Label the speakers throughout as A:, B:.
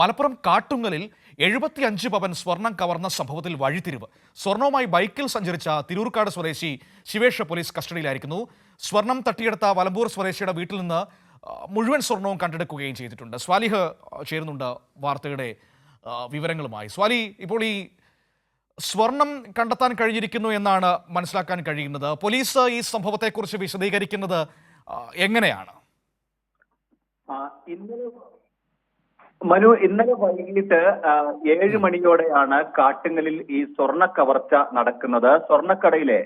A: മലപ്പുറം കാട്ടുങ്ങലിൽ എഴുപത്തിയഞ്ച് പവൻ സ്വർണം കവർന്ന സംഭവത്തിൽ വഴിത്തിരിവ്. സ്വർണവുമായി ബൈക്കിൽ സഞ്ചരിച്ച തിരൂർക്കാട് സ്വദേശി ശിവേഷ പോലീസ് കസ്റ്റഡിയിലായിരിക്കുന്നു. സ്വർണം തട്ടിയെടുത്ത വലമ്പൂർ സ്വദേശിയുടെ വീട്ടിൽ നിന്ന് മുഴുവൻ സ്വർണവും കണ്ടെടുക്കുകയും ചെയ്തിട്ടുണ്ട്. സ്വാലിഹ് ചേരുന്നുണ്ട് വാർത്തയുടെ വിവരങ്ങളുമായി. സ്വാലി ഇപ്പോൾ ഈ സ്വർണം കണ്ടെത്താൻ കഴിഞ്ഞിരിക്കുന്നു എന്നാണ് മനസ്സിലാക്കാൻ കഴിയുന്നത്. പോലീസ് ഈ സംഭവത്തെക്കുറിച്ച് വിശദീകരിക്കുന്നത് എങ്ങനെയാണ്?
B: ഇന്നലെ മനു ഇന്നലെ വൈകിട്ട് ഏഴ് മണിയോടെയാണ് കാട്ടുങ്ങലിൽ ഈ സ്വർണ കവർച്ച നടക്കുന്നത്. സ്വർണക്കടയിലെ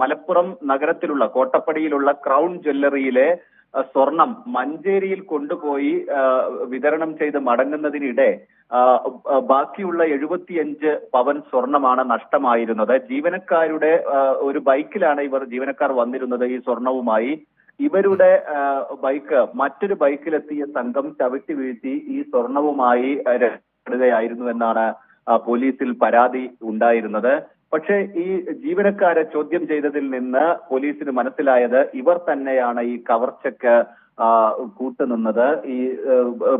B: മലപ്പുറം നഗരത്തിലുള്ള കോട്ടപ്പടിയിലുള്ള ക്രൗൺ ജ്വല്ലറിയിലെ സ്വർണം മഞ്ചേരിയിൽ കൊണ്ടുപോയി വിതരണം ചെയ്ത് മടങ്ങുന്നതിനിടെ ബാക്കിയുള്ള എഴുപത്തിയഞ്ച് പവൻ സ്വർണമാണ് നഷ്ടമായിരുന്നത്. ജീവനക്കാരുടെ ഒരു ബൈക്കിലാണ് ഇവർ ജീവനക്കാർ വന്നിരുന്നത് ഈ സ്വർണവുമായി. ഇവരുടെ ബൈക്ക് മറ്റൊരു ബൈക്കിലെത്തിയ സംഘം ചവിട്ടി വീഴ്ത്തി ഈ സ്വർണവുമായി രക്ഷപ്പെടുകയായിരുന്നു എന്നാണ് പോലീസിൽ പരാതി ഉണ്ടായിരുന്നത്. പക്ഷേ ഈ ജീവനക്കാരെ ചോദ്യം ചെയ്തതിൽ നിന്ന് പോലീസിന് മനസ്സിലായത് ഇവർ തന്നെയാണ് ഈ കവർച്ചയ്ക്ക് കൂട്ടുനിന്നത്. ഈ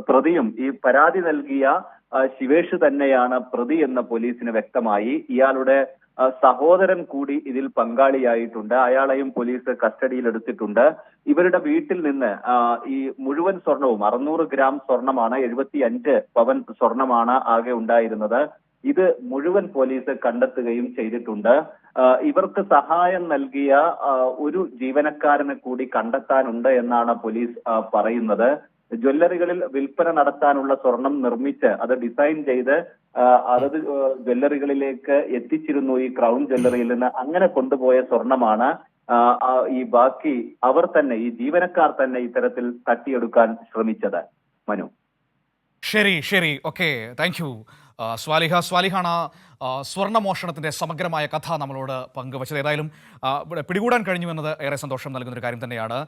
B: പ്രതിയും ഈ പരാതി നൽകിയ ശിവേഷ് തന്നെയാണ് പ്രതി എന്ന് പോലീസിന് വ്യക്തമായി. ഇയാളുടെ സഹോദരൻ കൂടി ഇതിൽ പങ്കാളിയായിട്ടുണ്ട്. അയാളെയും പോലീസ് കസ്റ്റഡിയിൽ എടുത്തിട്ടുണ്ട്. ഇവരുടെ വീട്ടിൽ നിന്ന് ഈ മുഴുവൻ സ്വർണവും അറുന്നൂറ് ഗ്രാം സ്വർണമാണ് എഴുപത്തി അഞ്ച് പവൻ സ്വർണമാണ് ആകെ ഉണ്ടായിരുന്നത്. ഇത് മുഴുവൻ പോലീസ് കണ്ടെത്തുകയും ചെയ്തിട്ടുണ്ട്. ഇവർക്ക് സഹായം നൽകിയ ഒരു ജീവനക്കാരനെ കൂടി കണ്ടെത്താനുണ്ട് എന്നാണ് പോലീസ് പറയുന്നത്. ജ്വല്ലറികളിൽ വിൽപ്പന നടത്താനുള്ള സ്വർണം നിർമ്മിച്ച് അത് ഡിസൈൻ ചെയ്ത് അതത് ജ്വല്ലറികളിലേക്ക് എത്തിച്ചിരുന്നു ഈ ക്രൗൺ ജ്വല്ലറിയിൽ നിന്ന്. അങ്ങനെ കൊണ്ടുപോയ സ്വർണമാണ് ഈ ബാക്കി അവർ തന്നെ ഈ ജീവനക്കാർ തന്നെ ഇത്തരത്തിൽ തട്ടിയെടുക്കാൻ ശ്രമിച്ചത്. മനു.
A: ശരി ശരി. ഓക്കെ താങ്ക് യു സ്വാലിഹ സ്വാലിഹാണ് സ്വർണ സ്വർണമോഷണത്തിന്റെ സമഗ്രമായ കഥ നമ്മളോട് പങ്കുവച്ചത്. ഏതായാലും പിടികൂടാൻ കഴിഞ്ഞു എന്നത് ഏറെ സന്തോഷം നൽകുന്ന ഒരു കാര്യം തന്നെയാണ്.